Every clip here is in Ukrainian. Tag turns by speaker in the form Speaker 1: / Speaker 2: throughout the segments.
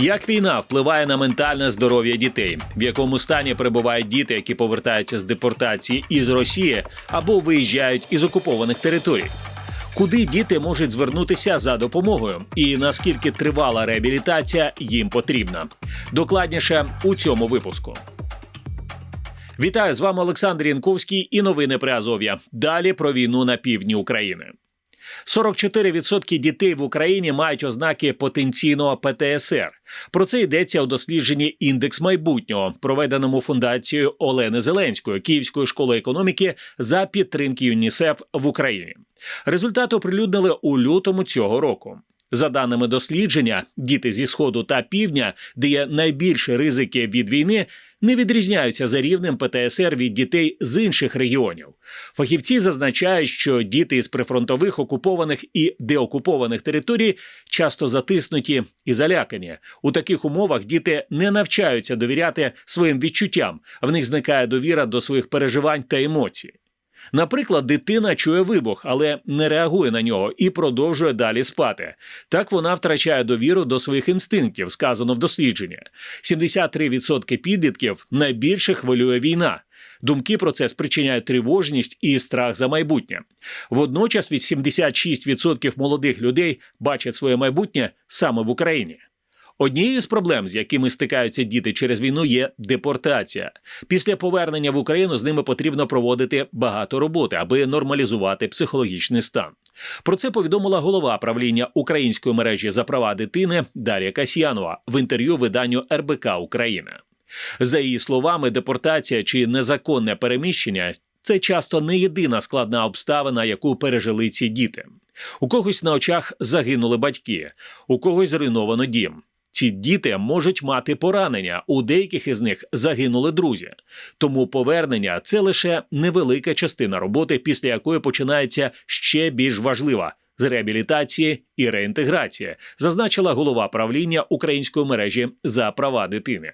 Speaker 1: Як війна впливає на ментальне здоров'я дітей, в якому стані перебувають діти, які повертаються з депортації із Росії або виїжджають із окупованих територій? Куди діти можуть звернутися за допомогою, і наскільки тривала реабілітація їм потрібна? Докладніше у цьому випуску. Вітаю з вами Олександр Янковський і новини при Азов'я. Далі про війну на півдні України. 44% дітей в Україні мають ознаки потенційного ПТСР. Про це йдеться у дослідженні індекс майбутнього, проведеному фундацією Олени Зеленської Київської школи економіки за підтримки ЮНІСЕФ в Україні. Результати оприлюднили у лютому цього року. За даними дослідження, діти зі сходу та півдня, де є найбільші ризики від війни, не відрізняються за рівнем ПТСР від дітей з інших регіонів. Фахівці зазначають, що діти із прифронтових окупованих і деокупованих територій часто затиснуті і залякані. У таких умовах діти не навчаються довіряти своїм відчуттям, в них зникає довіра до своїх переживань та емоцій. Наприклад, дитина чує вибух, але не реагує на нього і продовжує далі спати. Так вона втрачає довіру до своїх інстинктів, сказано в дослідженні. 73% підлітків найбільше хвилює війна. Думки про це спричиняють тривожність і страх за майбутнє. Водночас, 86% молодих людей бачать своє майбутнє саме в Україні. Однією з проблем, з якими стикаються діти через війну, є депортація. Після повернення в Україну з ними потрібно проводити багато роботи, аби нормалізувати психологічний стан. Про це повідомила голова правління української мережі за права дитини Дар'я Касьянова в інтерв'ю виданню РБК Україна. За її словами, депортація чи незаконне переміщення це часто не єдина складна обставина, яку пережили ці діти. У когось на очах загинули батьки, у когось зруйновано дім. Ці діти можуть мати поранення, у деяких із них загинули друзі. Тому повернення це лише невелика частина роботи, після якої починається ще більш важлива з реабілітації і реінтеграції, зазначила голова правління української мережі за права дитини.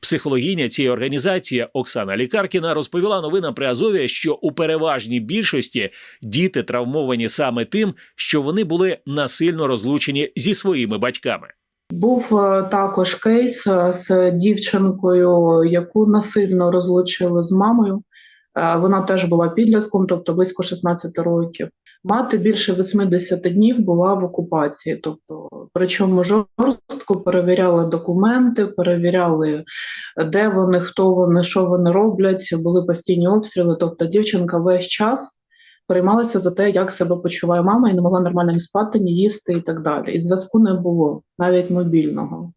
Speaker 1: Психологиня цієї організації Оксана Лікаркіна розповіла новинам при Азові, що у переважній більшості діти травмовані саме тим, що вони були насильно розлучені зі своїми батьками.
Speaker 2: Був е, також кейс е, з дівчинкою, яку насильно розлучили з мамою. Е, Вона теж була підлітком, тобто близько 16 років. Мати більше 80 днів була в окупації, тобто, причому жорстко перевіряли документи, перевіряли, де вони, хто вони, що вони роблять. Були постійні обстріли. Тобто, дівчинка весь час переймалася за те, як себе почуває мама, і не могла нормально ні спати, ні їсти і так далі. І зв'язку не було, навіть мобільного.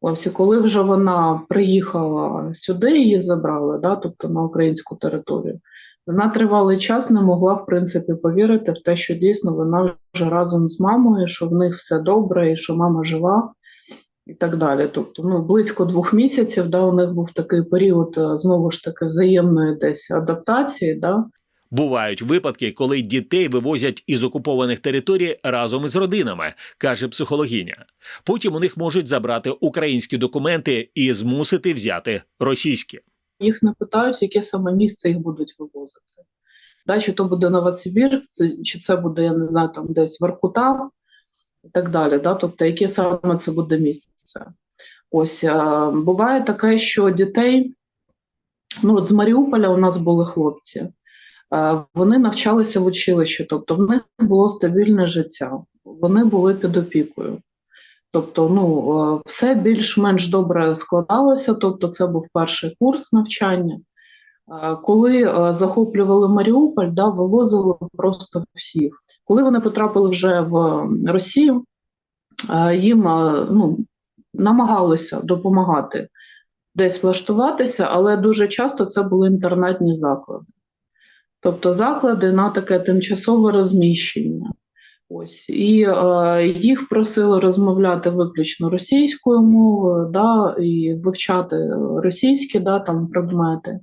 Speaker 2: Ось коли вже вона приїхала сюди, її забрали, да, тобто на українську територію. Вона тривалий час не могла, в принципі, повірити в те, що дійсно вона вже разом з мамою, що в них все добре, і що мама жива, і так далі. Тобто, ну, близько двох місяців, да, у них був такий період е, знову ж таки взаємної десь адаптації. Да,
Speaker 1: Бувають випадки, коли дітей вивозять із окупованих територій разом із родинами, каже психологиня. Потім у них можуть забрати українські документи і змусити взяти російські.
Speaker 2: їх не питають, яке саме місце їх будуть вивозити. Да, чи то буде Новосибірськ, чи це буде, я не знаю, там десь Воркута і так далі. Да? Тобто, яке саме це буде місце. Ось а, буває таке, що дітей, ну от з Маріуполя у нас були хлопці, вони навчалися в училищі, тобто в них було стабільне життя, вони були під опікою. Тобто, ну, е, все більш-менш добре складалося. Тобто, це був перший курс навчання. Е, Коли е, захоплювали Маріуполь, да, вивозили просто всіх. Коли вони потрапили вже в Росію, е, їм е, ну, намагалися допомагати десь влаштуватися, але дуже часто це були інтернатні заклади. Тобто заклади на таке тимчасове розміщення. Ось і е, їх просили розмовляти виключно російською мовою, да, і вивчати російські да, там предмети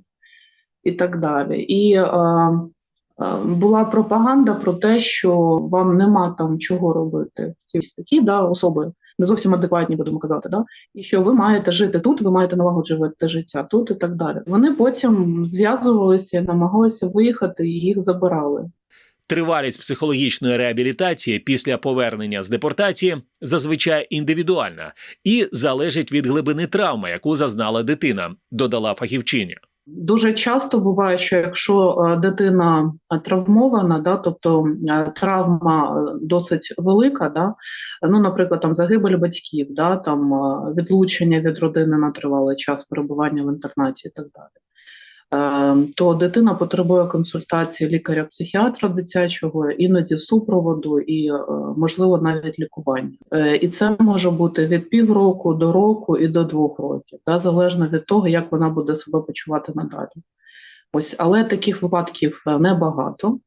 Speaker 2: і так далі. І е, е, була пропаганда про те, що вам нема там чого робити. Ось такі да, особи не зовсім адекватні, будемо казати, да, і що ви маєте жити тут, ви маєте налагоджувати життя тут і так далі. Вони потім зв'язувалися, намагалися виїхати і їх забирали.
Speaker 1: Тривалість психологічної реабілітації після повернення з депортації зазвичай індивідуальна і залежить від глибини травми, яку зазнала дитина, додала фахівчиня.
Speaker 2: Дуже часто буває, що якщо е, дитина е, травмована, да, тобто е, травма досить велика, да, ну, наприклад, там загибель батьків, да, там відлучення від родини на тривалий час перебування в інтернаті і так далі. Е, То дитина потребує консультації лікаря-психіатра дитячого, іноді супроводу і, е, можливо, навіть лікування. Е, І це може бути від півроку до року і до двох років, да, залежно від того, як вона буде себе почувати надалі. Ось, але таких випадків небагато.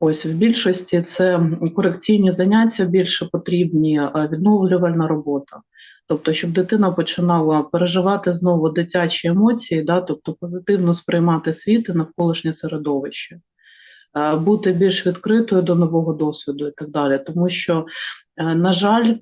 Speaker 2: Ось в більшості це корекційні заняття більше потрібні, відновлювальна робота. Тобто, щоб дитина починала переживати знову дитячі емоції, да, тобто позитивно сприймати світ і навколишнє середовище, е, бути більш відкритою до нового досвіду і так далі. Тому що, е, на жаль,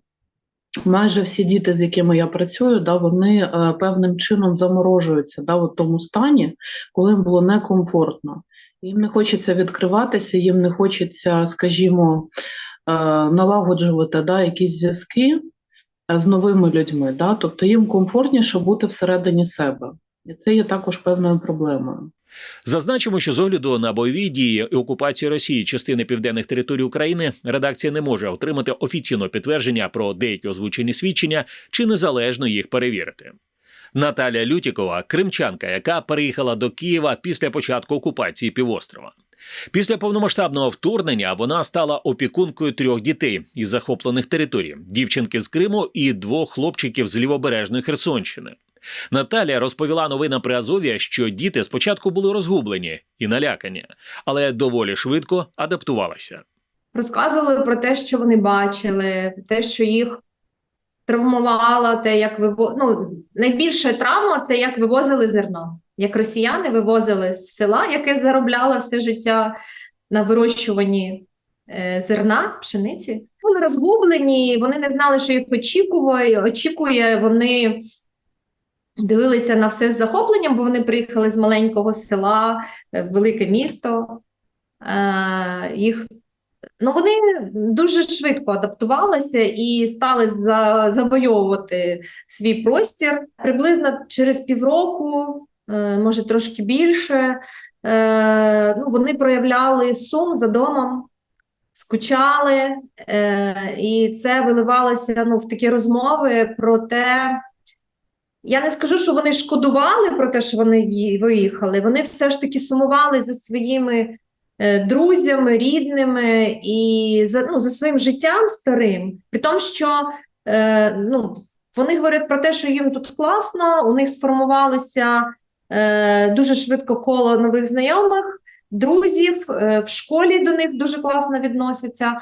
Speaker 2: майже всі діти, з якими я працюю, да, вони е, певним чином заморожуються да, в тому стані, коли їм було некомфортно. Їм не хочеться відкриватися, їм не хочеться, скажімо, налагоджувати да, якісь зв'язки з новими людьми. Да? Тобто їм комфортніше бути всередині себе. І це є також певною проблемою.
Speaker 1: Зазначимо, що з огляду на бойові дії і окупацію Росії частини південних територій України редакція не може отримати офіційного підтвердження про деякі озвучені свідчення чи незалежно їх перевірити. Наталя Лютікова, кримчанка, яка переїхала до Києва після початку окупації півострова. Після повномасштабного вторгнення вона стала опікункою трьох дітей із захоплених територій: дівчинки з Криму і двох хлопчиків з лівобережної Херсонщини. Наталя розповіла новинам при Азові, що діти спочатку були розгублені і налякані, але доволі швидко адаптувалися.
Speaker 3: розказували про те, що вони бачили, те, що їх травмувало, те, як виво... ну, найбільша травма це як вивозили зерно. Як росіяни вивозили з села, яке заробляло все життя на вирощуванні е, зерна, пшениці. Були розгублені, вони не знали, що їх очікує. Очікує, вони дивилися на все з захопленням, бо вони приїхали з маленького села е, в велике місто. Е, їх Ну, вони дуже швидко адаптувалися і стали за, завойовувати свій простір. Приблизно через півроку, е, може трошки більше, е, ну, вони проявляли сум за домом, скучали, е, і це виливалося ну, в такі розмови про те. Я не скажу, що вони шкодували про те, що вони виїхали. Вони все ж таки сумували за своїми друзями, рідними і за, ну, за своїм життям старим, при тому, що е, ну, вони говорять про те, що їм тут класно, у них сформувалося е, дуже швидко коло нових знайомих, друзів, е, в школі до них дуже класно відносяться.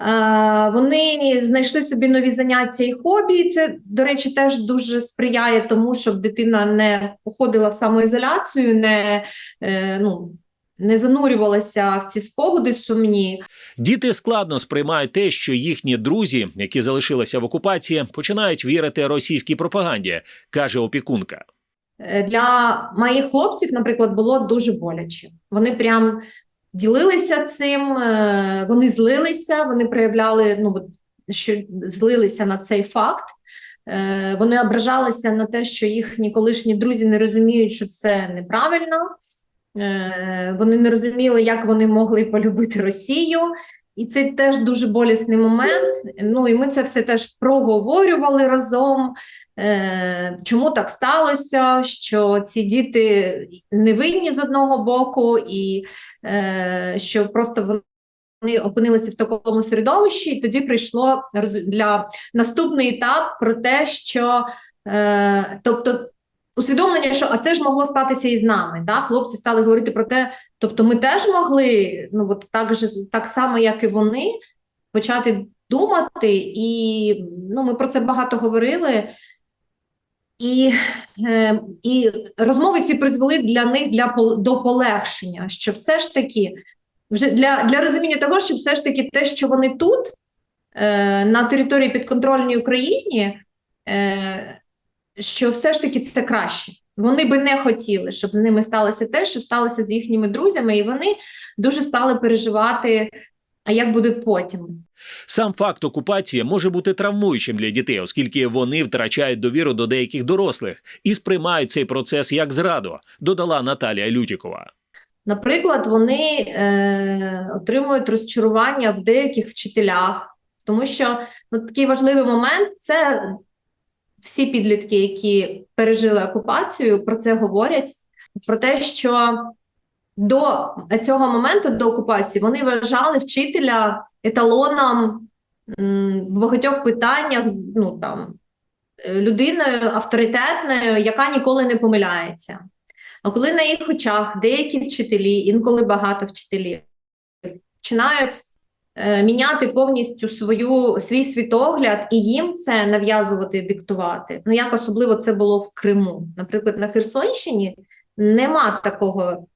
Speaker 3: Е, Вони знайшли собі нові заняття і хобі. Це, до речі, теж дуже сприяє тому, щоб дитина не уходила в самоізоляцію, не, е, ну, не занурювалася в ці спогади сумні.
Speaker 1: Діти складно сприймають те, що їхні друзі, які залишилися в окупації, починають вірити російській пропаганді, каже опікунка.
Speaker 3: Е, Для моїх хлопців, наприклад, було дуже боляче. Вони прям ділилися цим, е, вони злилися, вони проявляли, ну, що злилися на цей факт. Е, Вони ображалися на те, що їхні колишні друзі не розуміють, що це неправильно. Е, Вони не розуміли, як вони могли полюбити Росію. І це теж дуже болісний момент. Ну і ми це все теж проговорювали разом. Е, чому так сталося, що ці діти не винні з одного боку, і е, що просто вони опинилися в такому середовищі, і тоді прийшло для наступний етап про те, що тобто усвідомлення, що а це ж могло статися і з нами. Да? Хлопці стали говорити про те, тобто ми теж могли, ну от так же так само, як і вони, почати думати, і ну, ми про це багато говорили. І, е, і розмови ці призвели для них для до полегшення, що все ж таки вже для, для розуміння того, що все ж таки те, що вони тут, е, на території підконтрольній Україні, е, що все ж таки це краще. Вони би не хотіли, щоб з ними сталося те, що сталося з їхніми друзями, і вони дуже стали переживати, а як буде потім.
Speaker 1: Сам факт окупації може бути травмуючим для дітей, оскільки вони втрачають довіру до деяких дорослих і сприймають цей процес як зраду, додала Наталія Лютікова.
Speaker 3: Наприклад, вони е, отримують розчарування в деяких вчителях, тому що ну, такий важливий момент це всі підлітки, які пережили окупацію, про це говорять, про те, що до цього моменту, до окупації, вони вважали вчителя еталоном в багатьох питаннях, ну там людиною авторитетною, яка ніколи не помиляється. А коли на їх очах деякі вчителі, інколи багато вчителів, починають міняти повністю свою, свій світогляд і їм це нав'язувати, диктувати. Ну як особливо це було в Криму. Наприклад, на Херсонщині нема такого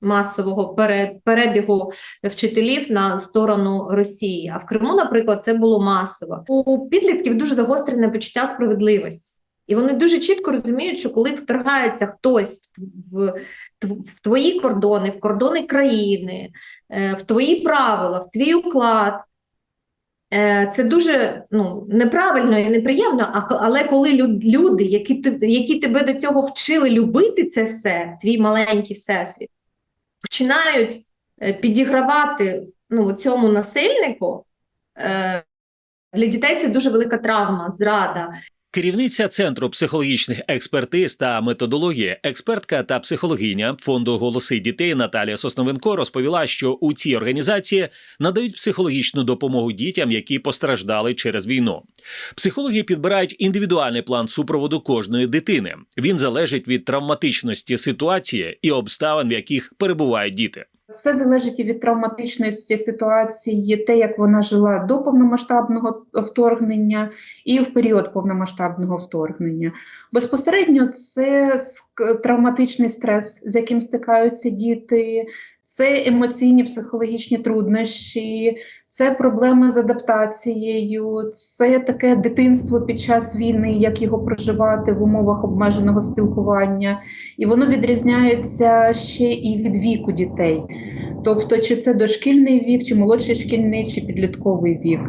Speaker 3: масового пере, перебігу вчителів на сторону Росії. А в Криму, наприклад, це було масово. У підлітків дуже загострене почуття справедливості. І вони дуже чітко розуміють, що коли вторгається хтось в, в, твої кордони, в кордони країни, е, в твої правила, в твій уклад, е, це дуже ну, неправильно і неприємно. Але коли люди, які, які тебе до цього вчили любити це все, твій маленький всесвіт, починають е, підігравати ну, цьому насильнику, для дітей це дуже велика травма, зрада.
Speaker 1: Керівниця центру психологічних експертиз та методології, експертка та психологиня фонду голоси дітей Наталія Сосновенко розповіла, що у цій організації надають психологічну допомогу дітям, які постраждали через війну. Психологи підбирають індивідуальний план супроводу кожної дитини. Він залежить від травматичності ситуації і обставин, в яких перебувають діти.
Speaker 4: Це залежить від травматичності ситуації, те, як вона жила до повномасштабного вторгнення і в період повномасштабного вторгнення. Безпосередньо це травматичний стрес, з яким стикаються діти, це емоційні психологічні труднощі, це проблеми з адаптацією, це таке дитинство під час війни, як його проживати в умовах обмеженого спілкування. І воно відрізняється ще і від віку дітей. Тобто, чи це дошкільний вік, чи молодший шкільний, чи підлітковий вік.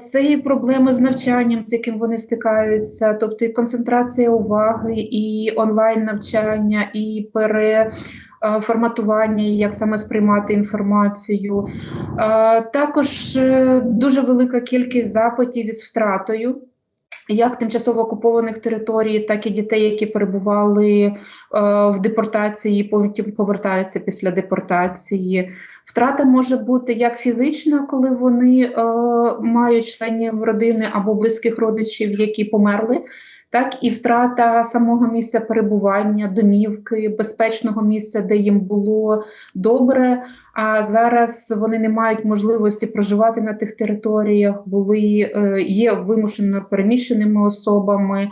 Speaker 4: Це і проблеми з навчанням, з яким вони стикаються, тобто і концентрація уваги, і онлайн навчання, і переформатування, як саме сприймати інформацію. Також е, дуже велика кількість запитів із втратою. Як тимчасово окупованих територій, так і дітей, які перебували е, в депортації, потім повертаються після депортації. Втрата може бути як фізична, коли вони е, мають членів родини або близьких родичів, які померли, так і втрата самого місця перебування, домівки, безпечного місця, де їм було добре. А зараз вони не мають можливості проживати на тих територіях, були е, є вимушено переміщеними особами.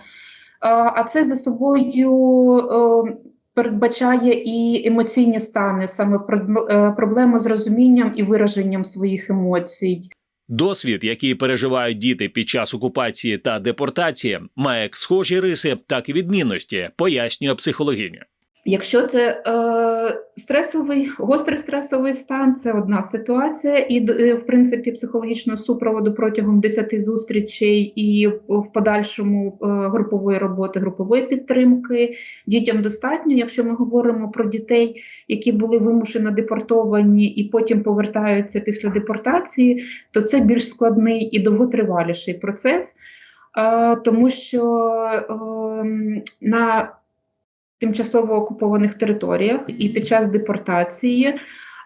Speaker 4: А, це за собою е, передбачає і емоційні стани, саме е, проблеми з розумінням і вираженням своїх емоцій.
Speaker 1: Досвід, який переживають діти під час окупації та депортації, має як схожі риси, так і відмінності, пояснює психологиня.
Speaker 4: Якщо це е, стресовий, гострий стресовий стан, це одна ситуація, і е, в принципі психологічного супроводу протягом 10 зустрічей і в подальшому е, групової роботи, групової підтримки дітям достатньо. Якщо ми говоримо про дітей, які були вимушено депортовані і потім повертаються після депортації, то це більш складний і довготриваліший процес, е, тому що е, на тимчасово окупованих територіях і під час депортації.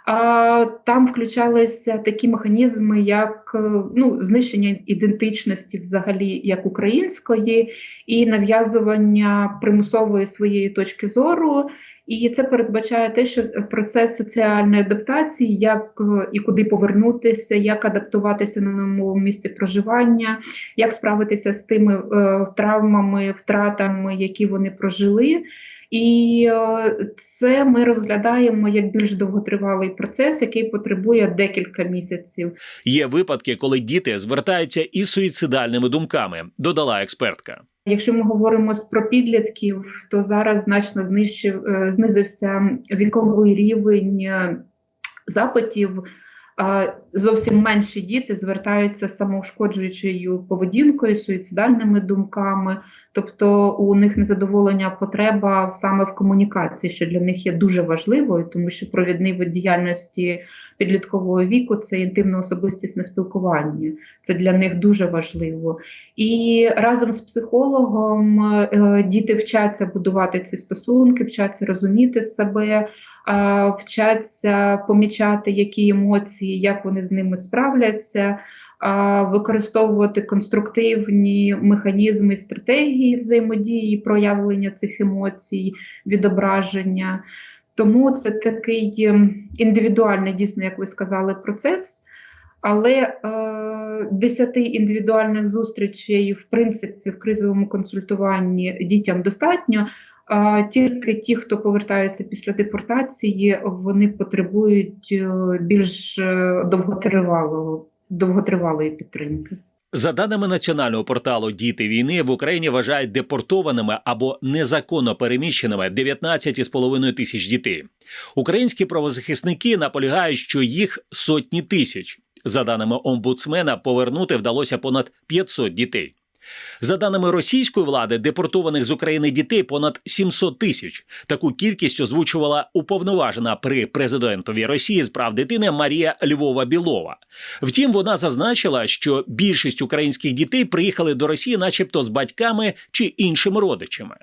Speaker 4: А, там включалися такі механізми, як е, ну, знищення ідентичності взагалі як української, і нав'язування примусової своєї точки зору. І це передбачає те, що процес соціальної адаптації, як е, і куди повернутися, як адаптуватися на новому місці проживання, як справитися з тими е, травмами, втратами, які вони прожили. І е, це ми розглядаємо як більш довготривалий процес, який потребує декілька місяців.
Speaker 1: Є випадки, коли діти звертаються із суїцидальними думками, додала експертка.
Speaker 4: Якщо ми говоримо про підлітків, то зараз значно знищив, е, знизився віковий рівень е, запитів. Зовсім менші діти звертаються з самоушкоджуючою поведінкою, суїцидальними думками, тобто у них незадоволення потреба саме в комунікації, що для них є дуже важливою, тому що провідний вид діяльності підліткового віку це інтимно особистісне спілкування. Це для них дуже важливо. І разом з психологом е, діти вчаться будувати ці стосунки, вчаться розуміти себе, вчаться помічати, які емоції, як вони з ними справляться, використовувати конструктивні механізми, стратегії взаємодії, проявлення цих емоцій, відображення. Тому це такий ем, індивідуальний, дійсно, як ви сказали, процес. Але е, десяти індивідуальних зустрічей, в принципі, в кризовому консультуванні дітям достатньо. Тільки ті, хто повертаються після депортації, вони потребують е, більш е, довготривалого довготривалої підтримки.
Speaker 1: За даними національного порталу Діти війни в Україні вважають депортованими або незаконно переміщеними 19,5 тисяч дітей. Українські правозахисники наполягають, що їх сотні тисяч. За даними омбудсмена, повернути вдалося понад 500 дітей. За даними російської влади, депортованих з України дітей понад 700 тисяч. Таку кількість озвучувала уповноважена при президентові Росії з прав дитини Марія Львова Білова. Втім, вона зазначила, що більшість українських дітей приїхали до Росії, начебто, з батьками чи іншими родичами.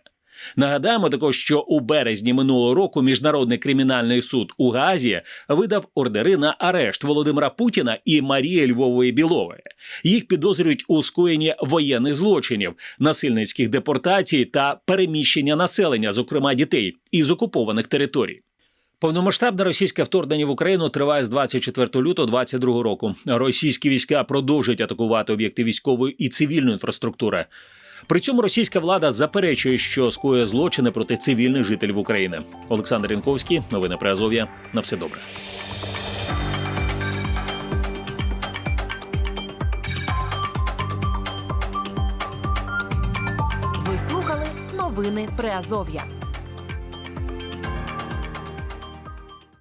Speaker 1: Нагадаємо також, що у березні минулого року Міжнародний кримінальний суд у Гаазі видав ордери на арешт Володимира Путіна і Марії Львової Білової. Їх підозрюють у скоєнні воєнних злочинів, насильницьких депортацій та переміщення населення, зокрема дітей, із окупованих територій. Повномасштабне російське вторгнення в Україну триває з 24 лютого 2022 року. Російські війська продовжують атакувати об'єкти військової і цивільної інфраструктури. При цьому російська влада заперечує, що скоює злочини проти цивільних жителів України. Олександр Янковський, новини при Азов'я. На все добре.
Speaker 5: Ви слухали новини Приазов'я.